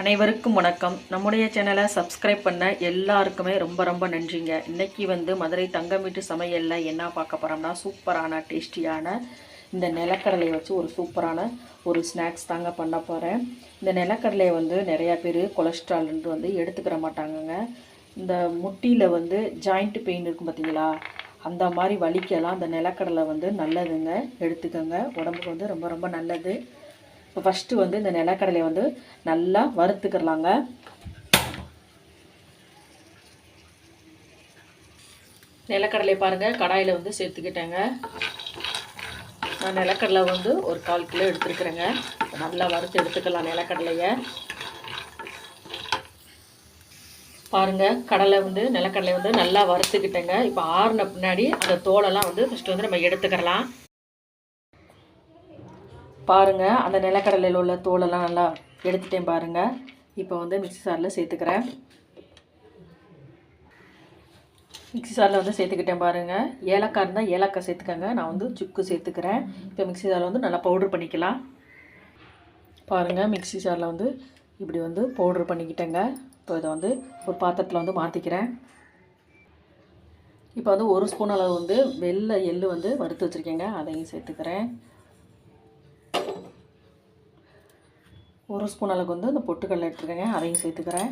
அனைவருக்கும் வணக்கம். நம்முடைய சேனலை சப்ஸ்கிரைப் பண்ண எல்லாருக்குமே ரொம்ப ரொம்ப நன்றிங்க. இன்றைக்கி வந்து மதுரை தங்கம் வீட்டு சமையலில் என்ன பார்க்க போகிறோம்னா சூப்பரான டேஸ்டியான இந்த நிலக்கடலையை வச்சு ஒரு சூப்பரான ஒரு ஸ்நாக்ஸ் தாங்க பண்ண போகிறேன் இந்த நிலக்கடலையை வந்து நிறையா பேர் கொலஸ்ட்ரால்ன்ட்டு வந்து எடுத்துக்கிற மாட்டாங்கங்க. இந்த முட்டியில் வந்து ஜாயிண்ட் பெயின் இருக்கும் பார்த்தீங்களா அந்த மாதிரி வலிக்கெல்லாம் அந்த நிலக்கடலை வந்து நல்லதுங்க. எடுத்துக்கோங்க. உடம்புக்கு வந்து ரொம்ப ரொம்ப நல்லது. இப்போ ஃபஸ்ட்டு வந்து இந்த நிலக்கடலையை வந்து நல்லா வறுத்துக்கிறலாங்க. நிலக்கடலை பாருங்கள் கடாயில் வந்து சேர்த்துக்கிட்டேங்க. நான் நிலக்கடலை வந்து ஒரு கால் கிலோ எடுத்துருக்குறேங்க. நல்லா வறுத்து எடுத்துக்கலாம் நிலக்கடலையை. பாருங்க கடலை வந்து நிலக்கடலை வந்து நல்லா வறுத்துக்கிட்டேங்க. இப்போ ஆறுன பின்னாடி அந்த தோலெல்லாம் வந்து ஃபஸ்ட்டு வந்து நம்ம எடுத்துக்கிறலாம். பாருங்கள் அந்த நிலக்கடலையில் உள்ள தோலெல்லாம் நல்லா எடுத்துட்டேன் பாருங்க. இப்போ வந்து மிக்ஸி சாரில் சேர்த்துக்கிறேன். மிக்ஸி சாரில் வந்து சேர்த்துக்கிட்டேன் பாருங்கள் ஏலக்காய் இருந்தால் ஏலக்காய் சேர்த்துக்கங்க. நான் வந்து சுக்கு சேர்த்துக்கிறேன். இப்போ மிக்ஸி சாரில் வந்து நல்லா பவுட்ரு பண்ணிக்கலாம். பாருங்கள் மிக்ஸி சாரில் வந்து இப்படி வந்து பவுட்ரு பண்ணிக்கிட்டேங்க. இப்போ இதை வந்து ஒரு பாத்திரத்தில் வந்து மாற்றிக்கிறேன் இப்போ வந்து ஒரு ஸ்பூன் அளவு வந்து வெள்ளை எள்ளு வந்து வறுத்து வச்சுருக்கேங்க. அதையும் சேர்த்துக்கிறேன். ஒரு ஸ்பூன் அளவுக்கு வந்து இந்த பொட்டுக்கடலை எடுத்துருக்கேங்க அதையும் சேர்த்துக்கிறேன்.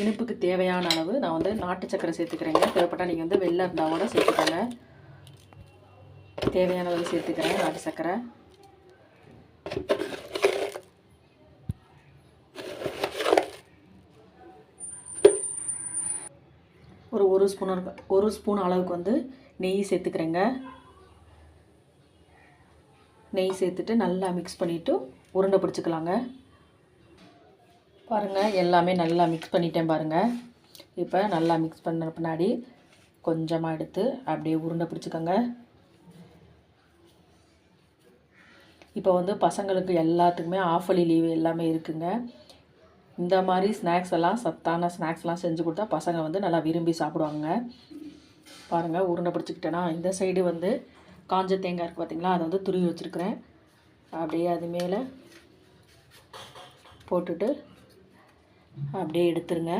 இனிப்புக்கு தேவையான அளவு நான் வந்து நாட்டு சக்கரை சேர்த்துக்கிறேங்க. தேவைப்பட்டால் நீங்கள் வந்து வெள்ளை இருந்தால் கூட சேர்த்துக்கோங்க. தேவையான அளவு சேர்த்துக்கிறேன் நாட்டு சக்கரை ஒரு ஒரு ஸ்பூன் ஒரு ஸ்பூன் அளவுக்கு வந்து நெய் சேர்த்துக்கிறேங்க. நெய் சேர்த்துட்டு நல்லா மிக்ஸ் பண்ணிவிட்டு உருண்டை பிடிச்சிக்கலாங்க. பாருங்கள் எல்லாமே நல்லா மிக்ஸ் பண்ணிட்டேன் பாருங்கள் இப்போ நல்லா மிக்ஸ் பண்ண பின்னாடி கொஞ்சமாக எடுத்து அப்படியே உருண்டை பிடிச்சிக்கோங்க. இப்போ வந்து பசங்களுக்கு எல்லாத்துக்குமே ஆஃபலி லீவு எல்லாமே இருக்குங்க. இந்த மாதிரி ஸ்நாக்ஸ் எல்லாம் சத்தான ஸ்நாக்ஸ்லாம் செஞ்சு கொடுத்தா பசங்க வந்து நல்லா விரும்பி சாப்பிடுவாங்க. பாருங்கள் உருண்டை பிடிச்சிக்கிட்டேன்னா இந்த சைடு வந்து காஞ்ச தேங்காய் இருக்குது பார்த்திங்களா அதை வந்து துருவி வச்சுருக்கிறேன். அப்படியே அது மேலே போட்டுட்டு அப்படியே எடுத்துருங்க.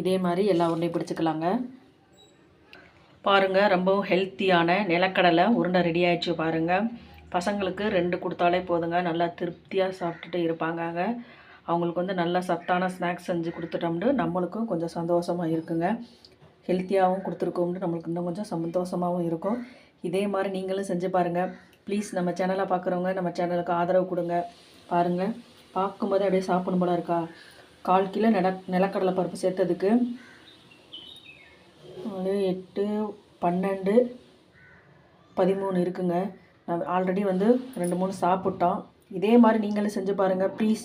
இதே மாதிரி எல்லா உருண்டையும் பிடிச்சிக்கலாங்க. பாருங்கள் ரொம்பவும் ஹெல்த்தியான நிலக்கடலை உருண்டை ரெடி ஆயிடுச்சு பாருங்கள் பசங்களுக்கு ரெண்டு கொடுத்தாலே போதுங்க நல்லா திருப்தியாக சாப்பிட்டுட்டு இருப்பாங்க அவங்களுக்கு வந்து நல்லா சத்தான ஸ்நாக்ஸ் செஞ்சு கொடுத்துட்டோம்னு நம்மளுக்கும் கொஞ்சம் சந்தோஷமாக இருக்குங்க. ஹெல்த்தியாகவும் கொடுத்துருக்கோம்னு நம்மளுக்கு இன்னும் கொஞ்சம் சந்தோஷமாகவும் இருக்கும். இதே மாதிரி நீங்களும் செஞ்சு பாருங்கள் ப்ளீஸ் நம்ம சேனலை பார்க்குறவங்க நம்ம சேனலுக்கு ஆதரவு கொடுங்க. பாருங்கள் பார்க்கும்போது அப்படியே சாப்பிடணும் போல இருக்கா? கால் கிலோ நில நிலக்கடலை பருப்பு சேர்த்ததுக்கு எட்டு பன்னெண்டு பதிமூணு இருக்குங்க. நான் ஆல்ரெடி வந்து ரெண்டு மூணு சாப்பிட்டோம். இதே மாதிரி நீங்களும் செஞ்சு பாருங்கள் ப்ளீஸ்